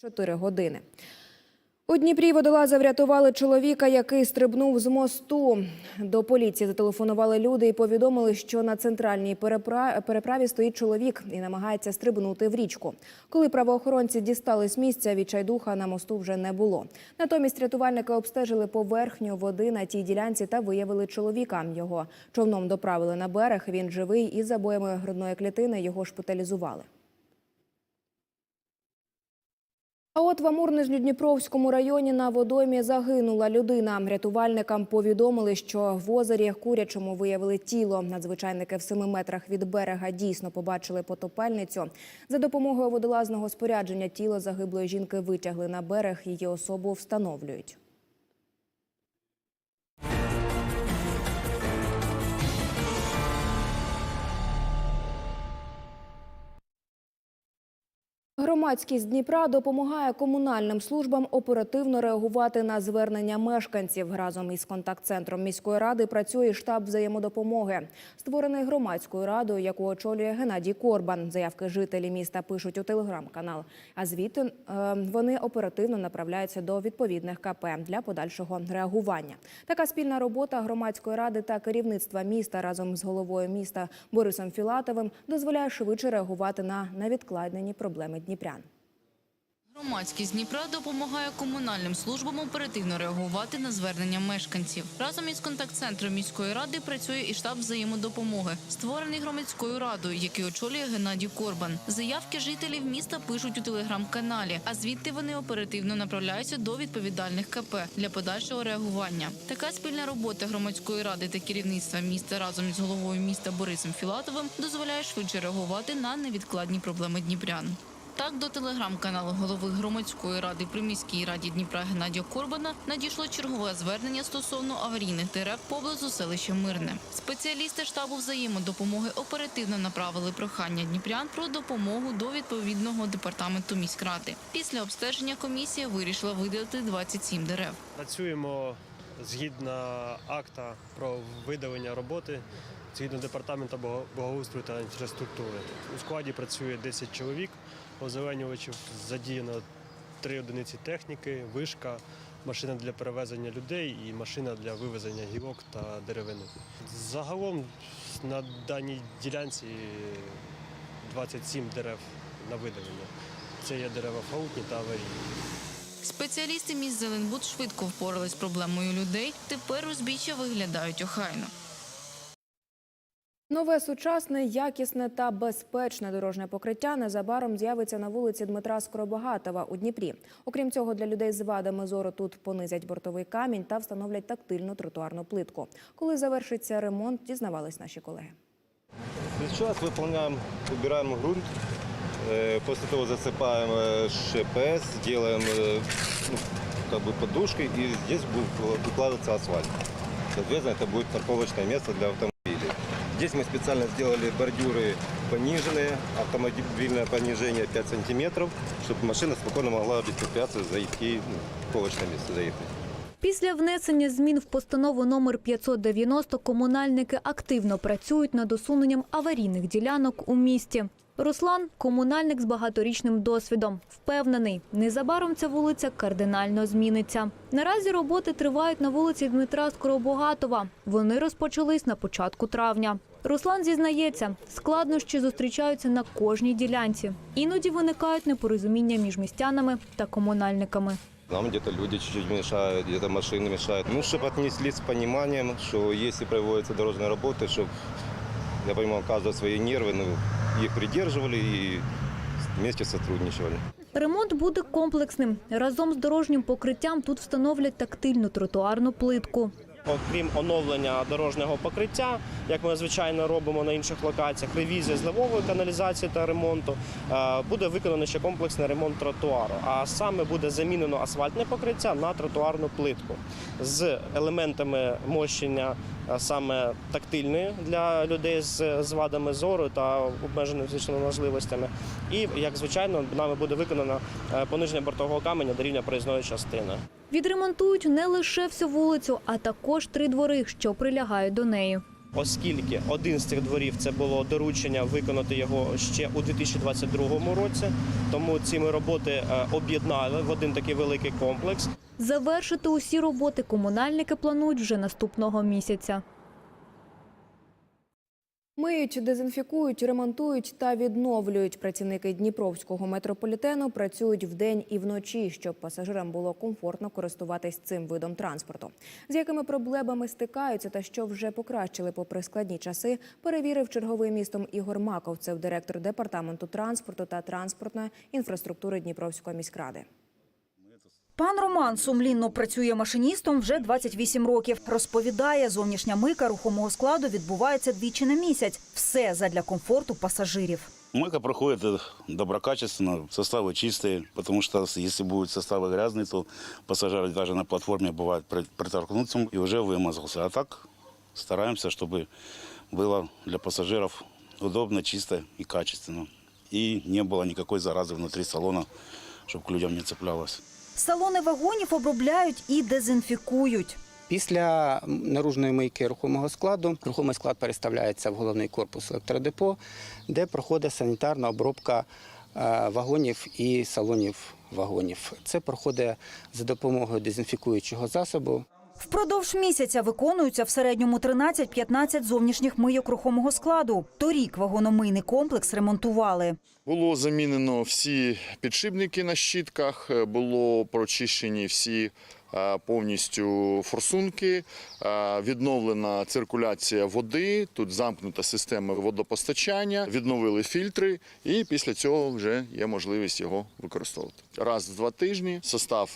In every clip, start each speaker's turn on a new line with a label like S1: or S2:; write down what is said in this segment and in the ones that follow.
S1: 4 години. У Дніпрі водолази врятували чоловіка, який стрибнув з мосту. До поліції зателефонували люди і повідомили, що на центральній переправі стоїть чоловік і намагається стрибнути в річку. Коли правоохоронці дістали з місця, відчайдуха на мосту вже не було. Натомість рятувальники обстежили поверхню води на тій ділянці та виявили чоловіка. Його човном доправили на берег. Він живий із забоями грудної клітини. Його шпиталізували. А от в Амурно-Дніпровському районі на водоймі загинула людина. Рятувальникам повідомили, що в озері Курячому виявили тіло. Надзвичайники в семи метрах від берега дійсно побачили потопельницю. За допомогою водолазного спорядження тіло загиблої жінки витягли на берег. Її особу встановлюють. Громадськість Дніпра допомагає комунальним службам оперативно реагувати на звернення мешканців. Разом із контакт-центром міської ради працює штаб взаємодопомоги, створений громадською радою, яку очолює Геннадій Корбан. Заявки жителі міста пишуть у телеграм-канал. А звідти е, вони оперативно направляються до відповідних КП для подальшого реагування. Така спільна робота громадської ради та керівництва міста разом з головою міста Борисом Філатовим дозволяє швидше реагувати на невідкладені проблеми дніпрян.
S2: Громадськість Дніпра допомагає комунальним службам оперативно реагувати на звернення мешканців. Разом із контакт-центром міської ради працює і штаб взаємодопомоги, створений громадською радою, який очолює Геннадій Корбан. Заявки жителів міста пишуть у телеграм-каналі, а звідти вони оперативно направляються до відповідальних КП для подальшого реагування. Така спільна робота громадської ради та керівництва міста разом із головою міста Борисом Філатовим дозволяє швидше реагувати на невідкладні проблеми дніпрян. Так, до телеграм-каналу голови громадської ради при міській раді Дніпра Геннадія Корбана надійшло чергове звернення стосовно аварійних дерев поблизу селища Мирне. Спеціалісти штабу взаємодопомоги оперативно направили прохання дніпрян про допомогу до відповідного департаменту міськради. Після обстеження комісія вирішила видалити 27 дерев.
S3: Працюємо згідно акта про видалення роботи, згідно департаменту благо- благоустрою та інфраструктури. У складі працює 10 чоловік, озеленювачів, задіяно три одиниці техніки, вишка, машина для перевезення людей і машина для вивезення гілок та деревини. Загалом на даній ділянці 27 дерев на видалення. Це є дерева фаутні та аварійні.
S2: Спеціалісти міст Зеленбуд швидко впорались з проблемою людей. Тепер узбіччя виглядають охайно.
S1: Нове сучасне, якісне та безпечне дорожнє покриття незабаром з'явиться на вулиці Дмитра Скоробагатова у Дніпрі. Окрім цього, для людей з вадами зору тут понизять бортовий камінь та встановлять тактильну тротуарну плитку. Коли завершиться ремонт, дізнавались наші колеги.
S4: Сейчас выполняем, убираем грунт, э, после того засыпаем э, ШПС, делаем э, ну, как бы подушкой и здесь будет выкладываться асфальт. Соответственно, это будет парковочное место для автомобилей. Здесь мы специально сделали бордюры пониженные, автомобильное понижение 5 сантиметров, чтобы машина спокойно могла беспрепятственно зайти ну, в парковочное место заехать.
S5: Після внесення змін в постанову номер 590 комунальники активно працюють над усуненням аварійних ділянок у місті. Руслан – комунальник з багаторічним досвідом. Впевнений, незабаром ця вулиця кардинально зміниться. Наразі роботи тривають на вулиці Дмитра Скоробогатова. Вони розпочались на початку травня. Руслан зізнається, складнощі зустрічаються на кожній ділянці. Іноді виникають непорозуміння між містянами та комунальниками.
S4: Нам где-то люди чуть-чуть мешают, где-то машины мешают. Ну, чтобы отнеслись с пониманием, что если проводятся дорожные работы, чтобы, я понимаю, у каждого свои нервы, ну, их придерживали и вместе сотрудничали.
S5: Ремонт буде комплексним. Разом з дорожнім покриттям тут встановлять тактильну тротуарну плитку.
S6: Окрім оновлення дорожнього покриття, як ми звичайно робимо на інших локаціях, ревізія зливової каналізації та ремонту, е, буде виконано ще комплексний ремонт тротуару. А саме буде замінено асфальтне покриття на тротуарну плитку з елементами мощення саме тактильної для людей з, з вадами зору та обмеженими фізичними можливостями. І як звичайно, нами буде виконано е, пониження бортового каменя до рівня проїзної частини.
S5: Відремонтують не лише всю вулицю, а також три двори, що прилягають до неї.
S6: Оскільки один з цих дворів це було доручення виконати його ще у 2022 році. Тому ці ми роботи е, об'єднали в один такий великий комплекс.
S5: Завершити усі роботи комунальники планують вже наступного місяця.
S1: Миють, дезінфікують, ремонтують та відновлюють. Працівники Дніпровського метрополітену працюють вдень і вночі, щоб пасажирам було комфортно користуватись цим видом транспорту. З якими проблемами стикаються та що вже покращили попри складні часи, перевірив черговий містом Ігор Маков. Це директор департаменту транспорту та транспортної інфраструктури Дніпровської міськради.
S7: Пан Роман сумлінно працює машиністом вже 28 років. Розповідає, зовнішня мийка рухомого складу відбувається двічі на місяць. Все задля комфорту пасажирів.
S8: Мойка проходит э, доброкачественно, составы чистые, потому что если будут составы грязные, то пассажир даже на платформе бывает при- притолкнуться и уже вымазался. А так стараемся, чтобы было для пассажиров удобно, чисто и качественно. И не было никакой заразы внутри салона, чтобы к людям не цеплялось.
S7: Салони вагонів обробляють і дезінфікують.
S9: Після наружної мийки рухомого складу рухомий склад переставляється в головний корпус електродепо, де проходить санітарна обробка е, вагонів і салонів вагонів. Це проходить за допомогою дезінфікуючого засобу.
S7: Впродовж місяця виконуються в середньому 13-15 зовнішніх мийок рухомого складу. Торік вагономийний комплекс ремонтували.
S10: Було замінено всі підшипники на щітках, е, було прочищені всі е, повністю форсунки, е, відновлена циркуляція води, тут замкнута система водопостачання, відновили фільтри, і після цього вже є можливість його використовувати. Раз в два тижні состав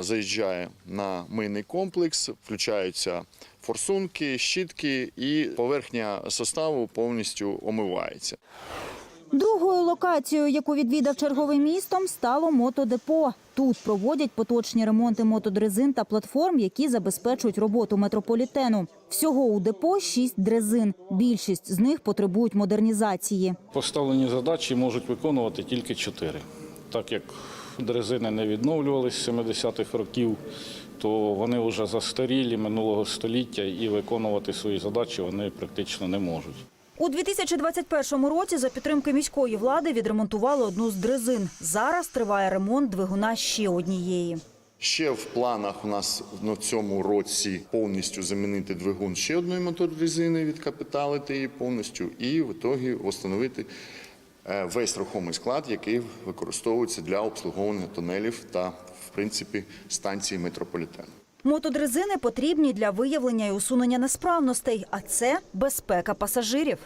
S10: заїжджає на мийний комплекс, включаються форсунки, щітки, і поверхня составу повністю омивається.
S7: Другою локацією, яку відвідав черговий містом, стало мотодепо. Тут проводять поточні ремонти мотодрезин та платформ, які забезпечують роботу метрополітену. Всього у депо шість дрезин. Більшість з них потребують модернізації.
S11: Поставлені задачі можуть виконувати тільки чотири. Так як дрезини не відновлювалися з 70-х років, то вони вже застарілі минулого століття і виконувати свої задачі вони практично не можуть.
S7: У 2021 році за підтримки міської влади відремонтували одну з дрезин. Зараз триває ремонт двигуна ще однієї.
S10: Ще в планах у нас на цьому році повністю замінити двигун ще одної моторезини, відкапіталити її повністю, і в ітогі встановити весь рухомий склад, який використовується для обслуговування тунелів та, в принципі, станції метрополітену.
S7: Мотодрезини потрібні для виявлення і усунення несправностей, а це безпека пасажирів.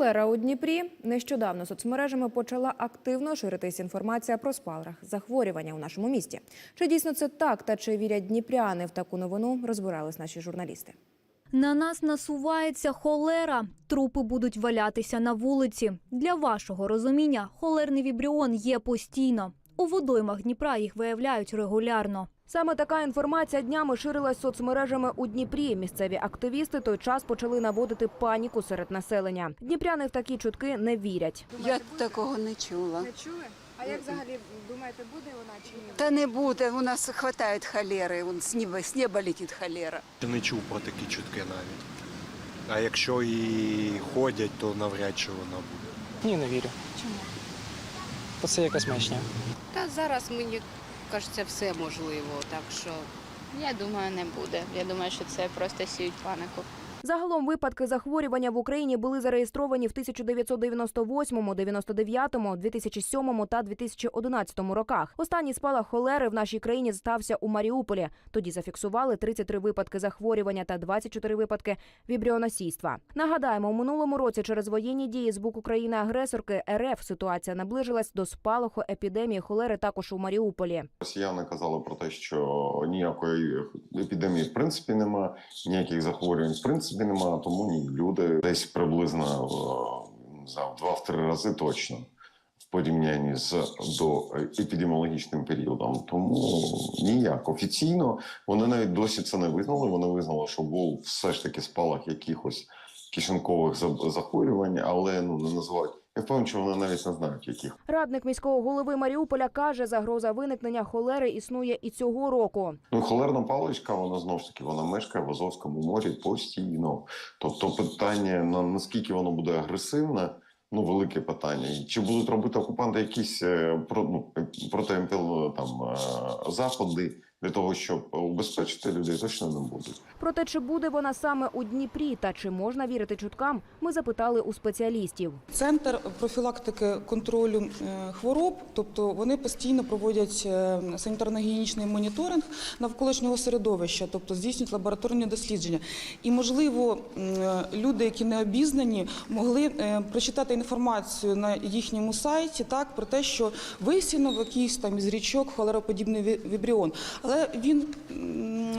S1: Холера у Дніпрі нещодавно соцмережами почала активно ширитись інформація про спалах захворювання у нашому місті. Чи дійсно це так, та чи вірять дніпряни в таку новину, розбирались наші журналісти.
S5: На нас насувається холера. Трупи будуть валятися на вулиці. Для вашого розуміння, холерний вібріон є постійно. У водоймах Дніпра їх виявляють регулярно.
S1: Саме така інформація днями ширилась соцмережами у Дніпрі. Місцеві активісти той час почали наводити паніку серед населення. Дніпряни в такі чутки не вірять.
S12: Я такого не чула.
S1: Не чули? А як взагалі думаєте, буде вона чи ні?
S12: Та не буде, у нас хватає холери, он з неба, з неба летить холера.
S13: Не чув про такі чутки навіть. А якщо і ходять, то навряд чи вона буде.
S9: Ні, не вірю.
S12: Чому?
S9: Бо це якась маячня.
S14: Та зараз мені кажеться все можливо, так що
S2: Я думаю, не буде. Я думаю, що це просто сіють панику.
S1: Загалом випадки захворювання в Україні були зареєстровані в 1998, 99, 2007 та 2011 роках. Останній спалах холери в нашій країні стався у Маріуполі. Тоді зафіксували 33 випадки захворювання та 24 випадки вібріоносійства. Нагадаємо, у минулому році через воєнні дії з боку країни-агресорки РФ ситуація наближилась до спалаху епідемії холери також у Маріуполі.
S15: Росіяни казали про те, що ніякої епідемії в принципі нема, ніяких захворювань в принципі нема. Тому ні, люди десь приблизно е, в два-три рази точно в порівнянні з до епідеміологічним періодом. Тому ніяк офіційно вони навіть досі це не визнали. Вони визнали, що був все ж таки спалах якихось кишенкових захворювань, але ну не називають. Я впевнений, що вони навіть не знають, яких.
S1: Радник міського голови Маріуполя каже, загроза виникнення холери існує і цього року.
S15: Ну, холерна паличка, вона знову ж таки вона мешкає в Азовському морі постійно. Тобто, питання на наскільки воно буде агресивне, ну велике питання. Чи будуть робити окупанти якісь е, ну проти там е, заходи для того, щоб убезпечити людей, точно не будуть.
S1: Проте, чи буде вона саме у Дніпрі та чи можна вірити чуткам, ми запитали у спеціалістів.
S16: Центр профілактики контролю е, хвороб, тобто вони постійно проводять е, санітарно-гігієнічний моніторинг навколишнього середовища, тобто здійснюють лабораторні дослідження. І, можливо, е, люди, які не обізнані, могли прочитати інформацію на їхньому сайті так про те, що висінув якийсь там із річок холероподібний вібріон, але він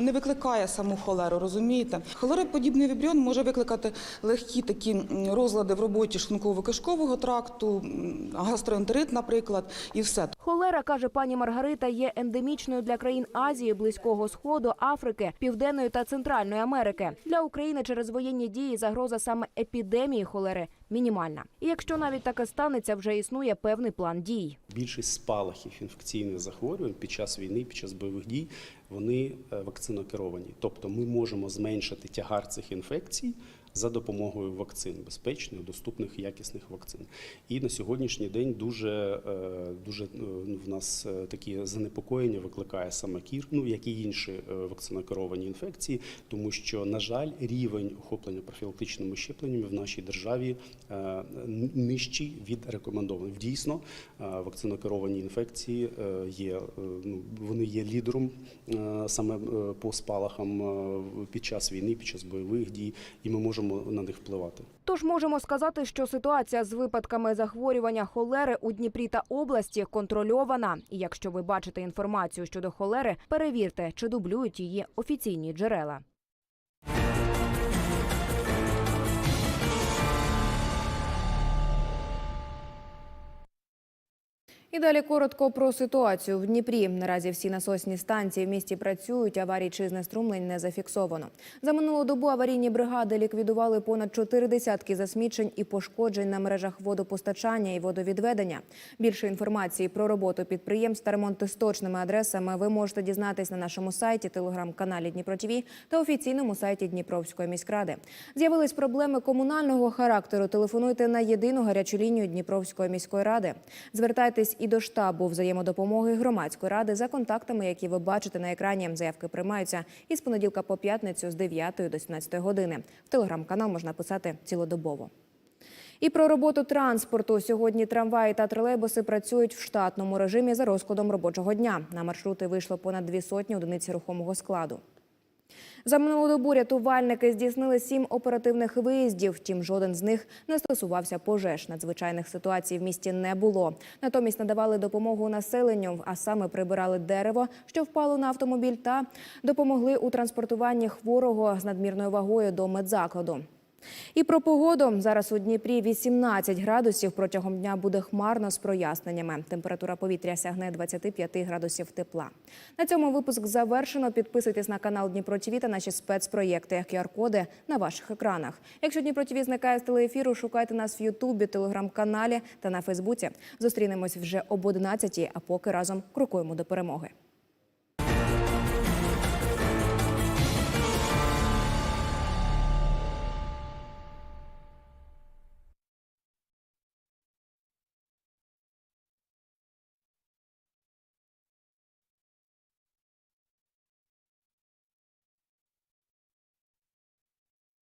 S16: не викликає саму холеру, розумієте? Холероподібний вібріон може викликати легкі такі розлади в роботі шлунково-кишкового тракту, гастроентерит, наприклад, і все.
S1: Холера, каже пані Маргарита, є ендемічною для країн Азії, Близького Сходу, Африки, Південної та Центральної Америки. Для України через воєнні дії загроза саме епідемії холери мінімальна. І якщо навіть таке станеться, вже існує певний план дій.
S17: Більшість спалахів інфекційних захворювань під час війни, під час бойових дій, вони е, вакцинокеровані. Тобто ми можемо зменшити тягар цих інфекцій за допомогою вакцин, безпечних, доступних, якісних вакцин. І на сьогоднішній день дуже, е, дуже е, в нас е, такі занепокоєння викликає саме кір, ну як і інші вакцинокеровані інфекції, тому що, на жаль, рівень охоплення профілактичними щепленнями в нашій державі нижчий від рекомендованих. Дійсно, вакцинокеровані інфекції є, ну, вони є лідером саме по спалахам під час війни, під час бойових дій, і ми можемо на них впливати.
S1: Тож можемо сказати, що ситуація з випадками захворювання холери у Дніпрі та області контрольована. І якщо ви бачите інформацію щодо холери, перевірте, чи дублюють її офіційні джерела. І далі коротко про ситуацію в Дніпрі. Наразі всі насосні станції в місті працюють. Аварій чи знеструмлень не зафіксовано. За минулу добу аварійні бригади ліквідували понад чотири десятки засмічень і пошкоджень на мережах водопостачання і водовідведення. Більше інформації про роботу підприємств та ремонти з точними адресами ви можете дізнатись на нашому сайті, телеграм-каналі Дніпро ТВ та офіційному сайті Дніпровської міськради. З'явились проблеми комунального характеру. Телефонуйте на єдину гарячу лінію Дніпровської міської ради. Звертайтесь і до штабу взаємодопомоги громадської ради за контактами, які ви бачите на екрані. Заявки приймаються із понеділка по п'ятницю з 9 до 17 години. В телеграм-канал можна писати цілодобово. І про роботу транспорту. Сьогодні трамваї та тролейбуси працюють в штатному режимі за розкладом робочого дня. На маршрути вийшло понад дві сотні одиниць рухомого складу. За минулу добу рятувальники здійснили сім оперативних виїздів. Втім, жоден з них не стосувався пожеж. Надзвичайних ситуацій в місті не було. Натомість надавали допомогу населенню, а саме прибирали дерево, що впало на автомобіль, та допомогли у транспортуванні хворого з надмірною вагою до медзакладу. І про погоду. Зараз у Дніпрі 18 градусів. Протягом дня буде хмарно з проясненнями. Температура повітря сягне 25 градусів тепла. На цьому випуск завершено. Підписуйтесь на канал Дніпро ТВ та наші спецпроєкти. QR-коди на ваших екранах. Якщо Дніпро ТВ зникає з телеефіру, шукайте нас в Ютубі, телеграм-каналі та на Фейсбуці. Зустрінемось вже об 11 а поки разом крокуємо до перемоги.